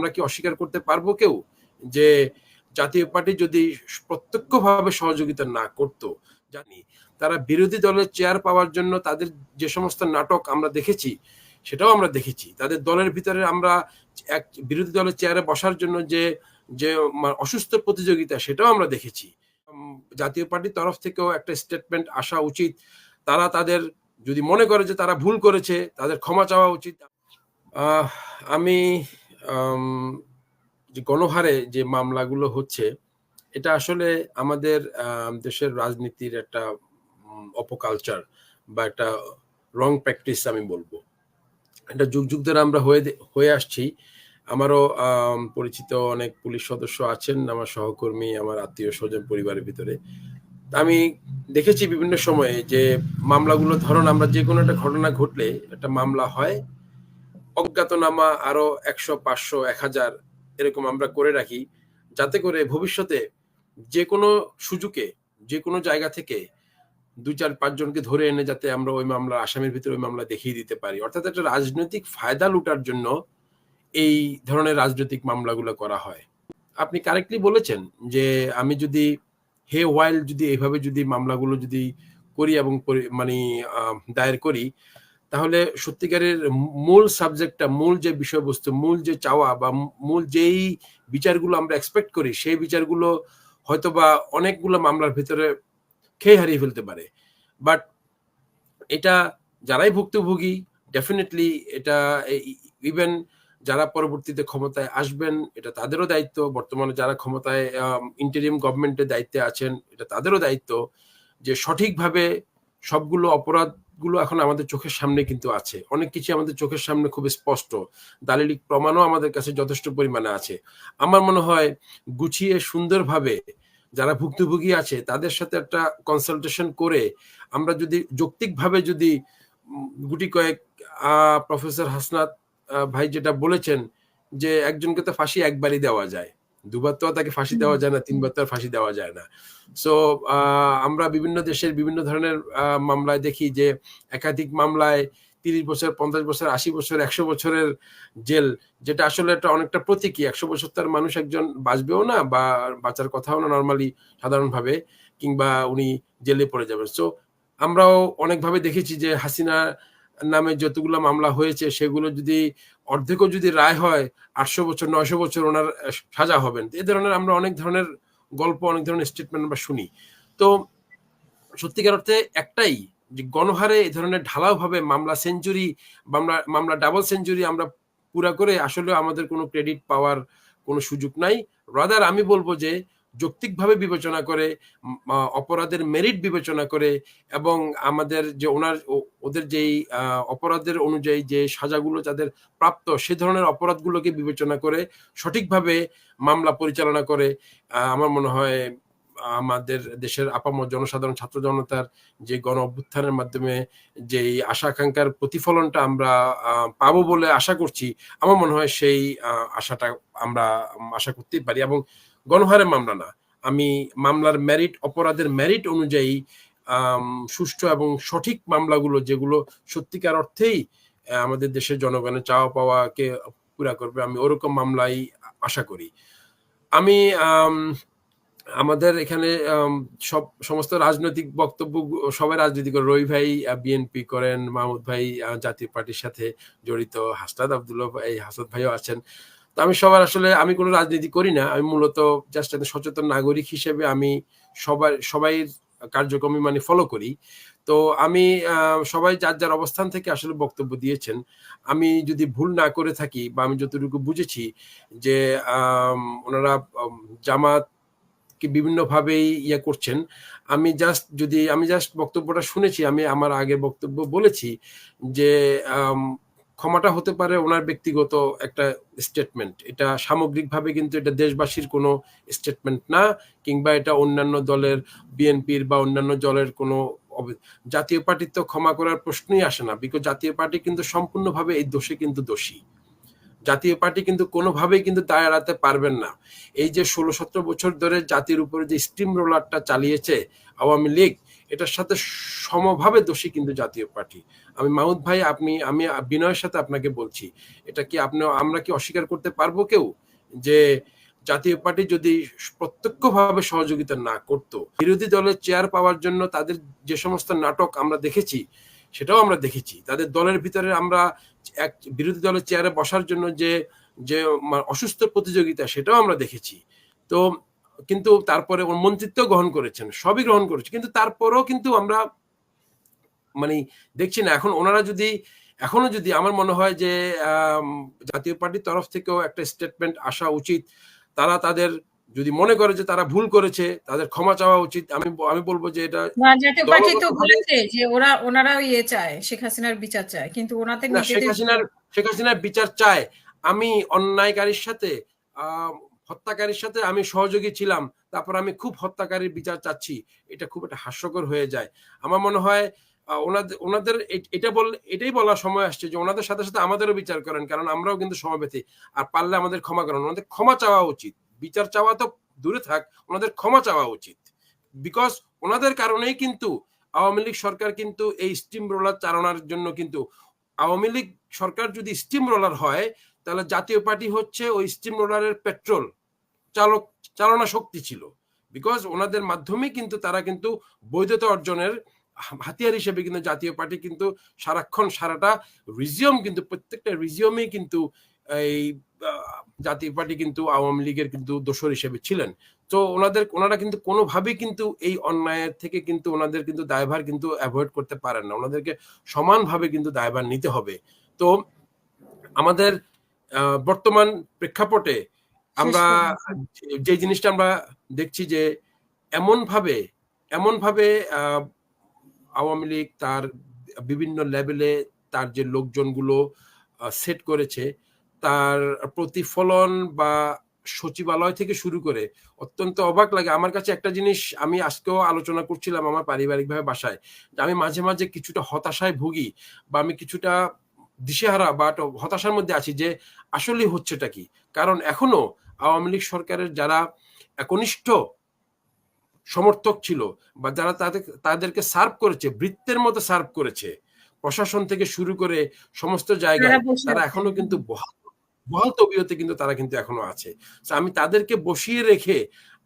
আমরা কি অস্বীকার করতে পারব কেউ? যে জাতীয় পার্টি যদি প্রত্যক্ষভাবে সহযোগিতা না করতো, জানি তারা বিরোধী দলের চেয়ার পাওয়ার জন্য তাদের যে সমস্ত নাটক আমরা দেখেছি, সেটাও আমরা দেখেছি। তাদের দলের ভিতরে আমরা এক বিরোধী দলের চেয়ারে বসার জন্য যে যে অসুস্থ প্রতিযোগিতা সেটাও আমরা দেখেছি। জাতীয় পার্টির তরফ থেকেও একটা স্টেটমেন্ট আসা উচিত। তারা তাদের যদি মনে করে যে তারা ভুল করেছে, তাদের ক্ষমা চাওয়া উচিত। আমি যে গণহারে যে মামলাগুলো হচ্ছে, এটা আসলে আমাদের দেশের রাজনীতির একটা অপকালচার বা একটা রং প্র্যাকটিস আমি বলব। এটা যুগ যুগ ধরে আমরা হয়ে হয়ে আসছি। আমারও পরিচিত অনেক পুলিশ সদস্য আছেন, আমার সহকর্মী, আমার আত্মীয় স্বজন পরিবারের ভিতরে। আমি দেখেছি বিভিন্ন সময়ে যে মামলাগুলো, ধরুন আমরা যে কোনো একটা ঘটনা ঘটলে একটা মামলা হয় অজ্ঞাতনামা আরও একশো, পাঁচশো, এক হাজার এরকম আমরা করে রাখি, যাতে করে ভবিষ্যতে যে কোনো সুযোগে, যে কোনো জায়গা থেকে দু চার পাঁচজনকে ধরে এনে যাতে আমরা ওই মামলা, আসামের ভিতরে ওই মামলা দেখিয়ে দিতে পারি। অর্থাৎ একটা রাজনৈতিক ফায়দা লুটার জন্য এই ধরনের রাজনৈতিক মামলাগুলো করা হয়। আপনি কারেক্টলি বলেছেন যে আমি যদি হে ওয়াইল যদি এইভাবে যদি মামলাগুলো যদি করি এবং মানে দায়ের করি তাহলে সত্যিকারের মূল সাবজেক্টটা, মূল যে বিষয়বস্তু, মূল যে চাওয়া বা মূল যেই বিচারগুলো আমরা এক্সপেক্ট করি, সেই বিচারগুলো হয়তো বা অনেকগুলো মামলার ভিতরে খেয়ে হারিয়ে ফেলতে পারে। বাট এটা যারাই ভুক্তভোগী ডেফিনেটলি এটা ইভেন যারা পরবর্তীতে ক্ষমতায় আসবেন, এটা তাদেরও দায়িত্ব। বর্তমানে যারা ক্ষমতায় ইন্টারিম গভর্নমেন্টের দায়িত্বে আছেন, এটা তাদেরও দায়িত্ব যে সঠিকভাবে সবগুলো অপরাধগুলো এখন আমাদের চোখের সামনে কিন্তু আছে। অনেক কিছু আমাদের চোখের সামনে খুব স্পষ্ট। দালিলিক প্রমাণও আমাদের কাছে যথেষ্ট পরিমাণে আছে। আমার মনে হয় গুছিয়ে সুন্দরভাবে যারা ভুক্তভোগী আছে, তাদের সাথে একটা কনসালটেশন করে আমরা যদি যৌক্তিকভাবে যদি গুটি কয়েক প্রফেসর হাসনাত ভাই যেটা বলেছেন যে একজনকে তো ফাঁসি একবারই দেওয়া যায়। দুবার তো তাকে ফাঁসি দেওয়া যায় না তিনবার তো আর ফাঁসি দেওয়া যায় না। সো আমরা বিভিন্ন দেশের বিভিন্ন ধরনের মামলায় দেখি যে একাধিক মামলায় তিরিশ বছর পঞ্চাশ বছর আশি বছর একশো বছরের জেল যেটা আসলে একটা অনেকটা প্রতীকী। একশো বছর তার মানুষ একজন বাঁচবেও না বা বাঁচার কথাও না নর্মালি সাধারণভাবে কিংবা উনি জেলে পড়ে যাবেন। সো আমরাও অনেকভাবে দেখেছি যে হাসিনা নামে যতগুলো মামলা হয়েছে, সেগুলো যদি, অর্ধেকও যদি রায় হয়, আটশো বছর, নয়শো বছর ওনার সাজা হবেন। এ ধরনের আমরা অনেক ধরনের গল্প, অনেক ধরনের স্টেটমেন্ট আমরা শুনি। তো সত্যিকার অর্থে একটাই, যে গণহারে এই ধরনের ঢালাওভাবে মামলা সেঞ্চুরি, মামলা মামলা ডাবল সেঞ্চুরি আমরা পুরা করে আসলে আমাদের কোনো ক্রেডিট পাওয়ার কোনো সুযোগ নাই। রাদার আমি বলব যে যৌক্তিকভাবে বিবেচনা করে অপরাধের মেরিট বিবেচনা করে এবং আমাদের যে ওনার ওদের যেই অপরাধের অনুযায়ী যে সাজাগুলো যাদের প্রাপ্ত, সে ধরনের অপরাধগুলোকে বিবেচনা করে সঠিকভাবে মামলা পরিচালনা করে। আমার মনে হয় আমাদের দেশের আপামর জনসাধারণ ছাত্র জনতার যে গণ অভ্যুত্থানের মাধ্যমে যে আশা আকাঙ্ক্ষার প্রতিফলনটা আমরা পাবো বলে আশা করছি আমার মনে হয় সেই আশাটা আমরা আশা করতেই পারি। এবং গণহারে মামলা না আমি মামলার মেরিট অপরাধের মেরিট অনুযায়ী সুষ্ঠু এবং সঠিক মামলাগুলো যেগুলো সত্যিকার অর্থেই আমাদের দেশের জনগণের চাওয়া পাওয়াকে পুরা করবে আমি ওরকম মামলাই আশা করি। আম, আমাদের এখানে সব, সমস্ত রাজনৈতিক বক্তব্য, সবাই রাজনীতি করে। রবি ভাই বিএনপি করেন, মাহমুদ ভাই জাতীয় পার্টির সাথে জড়িত হাসনাদ আবদুল্লাহ ভাই হাসাদ ভাইও আছেন। তো আমি সবার আসলে, আমি কোনো রাজনীতি করি না। আমি মূলত জাস্ট একটা সচেতন নাগরিক হিসেবে আমি সবার, সবাই কার্যক্রমই মানে ফলো করি। তো আমি সবাই যার যার অবস্থান থেকে আসলে বক্তব্য দিয়েছেন। আমি যদি ভুল না করে থাকি বা আমি যতটুকু বুঝেছি যে ওনারা জামাত বিভিন্নভাবেই ইয়ে করছেন। আমি জাস্ট যদি, আমি জাস্ট বক্তব্যটা শুনেছি, আমি আমার আগের বক্তব্য বলেছি যে ক্ষমাটা হতে পারে ওনার ব্যক্তিগত একটা স্টেটমেন্ট এটা সামগ্রিকভাবে কিন্তু এটা দেশবাসীর কোনো স্টেটমেন্ট না, কিংবা এটা অন্যান্য দলের, বিএনপির বা অন্যান্য দলের কোনো জাতীয় পার্টির তো ক্ষমা করার প্রশ্নই আসে না বিকজ জাতীয় পার্টি কিন্তু সম্পূর্ণভাবে এই দোষে কিন্তু দোষী। জাতীয় পার্টি কিন্তু কোনোভাবেই কিন্তু দায় এড়াতে পারবেন না। এই যে ষোলো সতেরো বছর ধরে জাতির উপরে যে স্টিম রোলারটা চালিয়েছে আওয়ামী লীগ, এটার সাথে সমভাবে দোষী কিন্তু জাতীয় পার্টি। আমি মাহুদ ভাই, আপনি, আমি বিনয়ের সাথে আপনাকে বলছি, এটা কি আপনি, আমরা কি অস্বীকার করতে পারব কেউ? যে জাতীয় পার্টি যদি প্রত্যক্ষভাবে সহযোগিতা না করত, বিরোধী দলের চেয়ার পাওয়ার জন্য তাদের যে সমস্ত নাটক আমরা দেখেছি সেটাও আমরা দেখেছি। তাদের দলের ভিতরে আমরা এক বিরোধী দলের চেয়ারে বসার জন্য যে যে অসুস্থ প্রতিযোগিতা সেটাও আমরা দেখেছি। তো কিন্তু তারপরে ওর মন্ত্রিত্ব গ্রহণ করেছেন, সবই গ্রহণ করেছে। কিন্তু তারপরেও কিন্তু আমরা মানে দেখছি না, এখন ওনারা যদি, এখনও যদি আমার মনে হয় যে জাতীয় পার্টির তরফ থেকেও একটা স্টেটমেন্ট আসা উচিত, তারা তাদের যদি মনে করে যে তারা ভুল করেছে তাদের ক্ষমা চাওয়া উচিত। আমি আমি বলব যে এটা জাতীয় পার্টি তো বলেছে যে ওরা ওনারাও ইয়ে চায় শেখ হাসিনার বিচার চায় কিন্তু ওনাদের শেখ হাসিনার শেখ হাসিনার বিচার চায়। আমি অন্যায়কারীর সাথে হত্যাকারীর সাথে আমি সহযোগী ছিলাম তারপর আমি খুব হত্যাকারীর বিচার চাচ্ছি। এটা খুব একটা হাস্যকর হয়ে যায়। আমার মনে হয় ওনাদের ওনাদের এটা বল এটাই বলার সময় আসছে যে ওনাদের সাথে সাথে আমাদেরও বিচার করেন কারণ আমরাও কিন্তু সমবেতি। আর পারলে আমাদের ক্ষমা করেন। ওনাদের ক্ষমা চাওয়া উচিত। বিচার চাওয়া তো দূরে থাক, ওনাদের ক্ষমা চাওয়া উচিত। বিকজ ওনাদের কারণেই কিন্তু আওয়ামী লীগ সরকার কিন্তু এই স্টিম রোলার চালানোর জন্য কিন্তু আওয়ামী লীগ সরকার যদি স্টিম রোলার হয়, তাহলে জাতীয় পার্টি হচ্ছে ওই স্টিম রোলারের পেট্রোল চালক, চালনা শক্তি ছিল। বিকজ ওনাদের মাধ্যমে কিন্তু তারা কিন্তু বৈধতা অর্জনের হাতিয়ার হিসেবে কিন্তু জাতীয় পার্টি কিন্তু সারাক্ষণ সারাটা রিজিয়ম কিন্তু প্রত্যেকটা রিজিয়মেই কিন্তু এই জাতীয় পার্টি কিন্তু আওয়ামী লীগের কিন্তু দোষর হিসেবে ছিলেন। তো ওনাদের ওনারা কিন্তু কোনোভাবেই কিন্তু এই অন্যায়ের থেকে কিন্তু ওনাদের কিন্তু দায়ভার কিন্তু অ্যাভয়েড করতে পারেন না। ওনাদেরকে সমানভাবে কিন্তু দায়ভার নিতে হবে। তো আমাদের বর্তমান প্রেক্ষাপটে আমরা যে জিনিসটা আমরা দেখছি যে এমনভাবে এমনভাবে এমন ভাবে আওয়ামী লীগ তার বিভিন্ন লেভেলে তার যে লোকজনগুলো সেট করেছে তার প্রতিফলন বা সচিবালয় থেকে শুরু করে অত্যন্ত অবাক লাগে। আমার কাছে একটা জিনিস আমি আজকেও আলোচনা করছিলাম আমার পারিবারিকভাবে বাসায় আমি মাঝে মাঝে কিছুটা হতাশায় ভুগি বা আমি কিছুটা দিশেহারা বা হতাশার মধ্যে আছি যে আসলে হচ্ছেটা কি? কারণ এখনও আওয়ামী লীগ সরকারের যারা একনিষ্ঠ সমর্থক ছিল বা যারা তাদের তাদেরকে সার্ভ করেছে বৃত্তের মতো সার্ভ করেছে প্রশাসন থেকে শুরু করে সমস্ত জায়গায় তারা এখনও কিন্তু বহাল বহাল তবিয়তে কিন্তু তারা কিন্তু এখনও আছে। আমি তাদেরকে বসিয়ে রেখে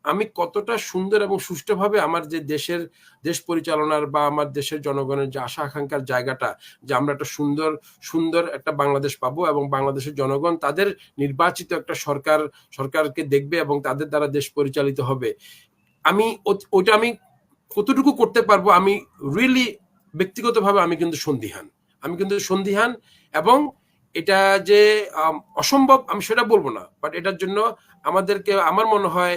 আমি কতটা সুন্দর এবং সুষ্ঠুভাবে আমার যে দেশের দেশ পরিচালনার বা আমার দেশের জনগণের যে আশা আকাঙ্ক্ষার জায়গাটা যে আমরা একটা সুন্দর সুন্দর একটা বাংলাদেশ পাবো এবং বাংলাদেশের জনগণ তাদের নির্বাচিত একটা সরকার, সরকারকে দেখবে এবং তাদের দ্বারা দেশ পরিচালিত হবে। আমি ওইটা আমি কতটুকু করতে পারব আমি রিয়েলি ব্যক্তিগতভাবে আমি কিন্তু সন্দিহান। আমি কিন্তু সন্দিহান এবং এটা যে অসম্ভব আমি সেটা বলব না বাট এটার জন্য আমাদেরকে আমার মনে হয়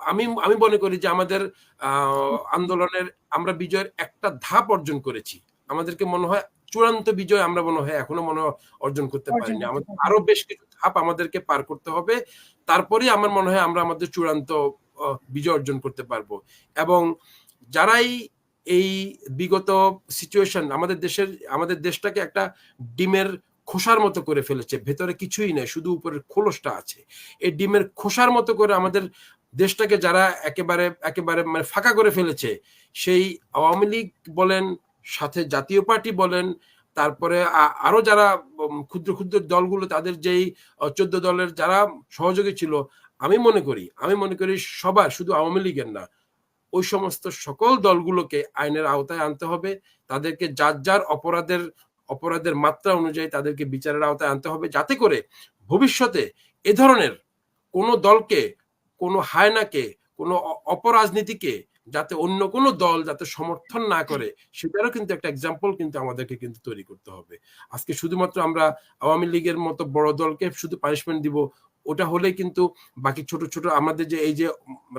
আমি আমি মনে করি যে আমাদের আন্দোলনের আমরা বিজয়ের একটা ধাপ অর্জন করেছি। আমাদেরকে মনে হয় চূড়ান্ত বিজয় আমরা মনে হয় এখনও মনে অর্জন করতে পারিনি। আমাদের আরও বেশ কিছু ধাপ আমাদেরকে পার করতে হবে। তারপরে আমার মনে হয় আমরা আমাদের চূড়ান্ত বিজয় অর্জন করতে পারব। এবং যারাই এই বিগত সিচুয়েশন আমাদের দেশের আমাদের দেশটাকে একটা ডিমের খোসার মতো করে ফেলেছে, ভেতরে কিছুই নেই, শুধু উপরের খোলসটা আছে। এই ডিমের খোসার মতো করে আমাদের দেশটাকে যারা একেবারে একেবারে মানে ফাঁকা করে ফেলেছে, সেই আওয়ামী লীগ বলেন, সাথে জাতীয় পার্টি বলেন, তারপরে আরও যারা ক্ষুদ্র ক্ষুদ্র দলগুলো, তাদের যেই চোদ্দ দলের যারা সহযোগী ছিল, আমি মনে করি, আমি মনে করি সবার, শুধু আওয়ামী লীগের না, ওই সমস্ত সকল দলগুলোকে আইনের আওতায় আনতে হবে, তাদেরকে যার যার অপরাধের অপরাধের মাত্রা অনুযায়ী তাদেরকে বিচারের আওতায় আনতে হবে যাতে করে ভবিষ্যতে এ ধরনের কোন দলকে, কোনো হায়নাকে, কোনো অপরাজনীতিকে যাতে অন্য কোনো দল যাতে সমর্থন না করে, সেটারও কিন্তু একটা এক্সাম্পল কিন্তু আমাদেরকে কিন্তু তৈরি করতে হবে। আজকে শুধুমাত্র আমরা আওয়ামী লীগের মতো বড় দলকে শুধু পানিশমেন্ট দিব ওটা হলে কিন্তু বাকি ছোট ছোট আমাদের যে এই যে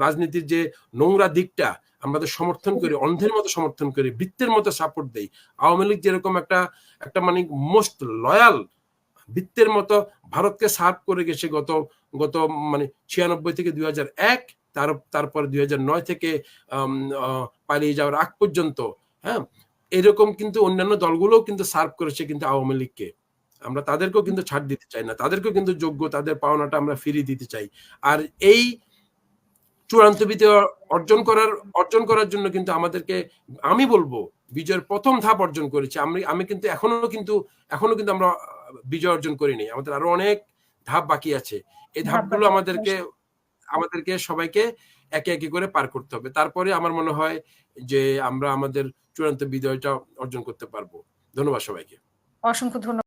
রাজনীতির যে নোংরা দিকটা, আমাদের সমর্থন করি, অন্ধের মতো সমর্থন করি, বৃত্তের মতো সাপোর্ট দেই। আওয়ামী লীগ যেরকম একটা একটা মানে মোস্ট লয়াল বৃত্তের মতো ভারতকে সার্ভ করে গেছে গত গত মানে ছিয়ানব্বই থেকে দুই এক, তার, তারপর দুই নয় থেকে পালিয়ে যাওয়ার আগ পর্যন্ত হ্যাঁ? এরকম কিন্তু অন্যান্য দলগুলোও কিন্তু সার্ভ করেছে কিন্তু আওয়ামী লীগকে। আমরা তাদেরকেও কিন্তু ছাড় দিতে চাই না। তাদেরকেও কিন্তু যোগ্য তাদের পাওনাটা আমরা ফিরিয়ে দিতে চাই। আর এই চূড়ান্ত বিজয় অর্জন করার অর্জন করার জন্য কিন্তু আমাদেরকে আমি বলব বিজয়ের প্রথম ধাপ অর্জন করেছি। আমি আমি কিন্তু এখনও কিন্তু এখনও কিন্তু আমরা বিজয় অর্জন করিনি। আমাদের আরও অনেক ধাপ বাকি আছে। এই ধাপগুলো আমাদেরকে আমাদেরকে সবাইকে একে একে করে পার করতে হবে। তারপরে আমার মনে হয় যে আমরা আমাদের চূড়ান্ত বিজয়টা অর্জন করতে পারব। ধন্যবাদ সবাইকে। অসংখ্য ধন্যবাদ।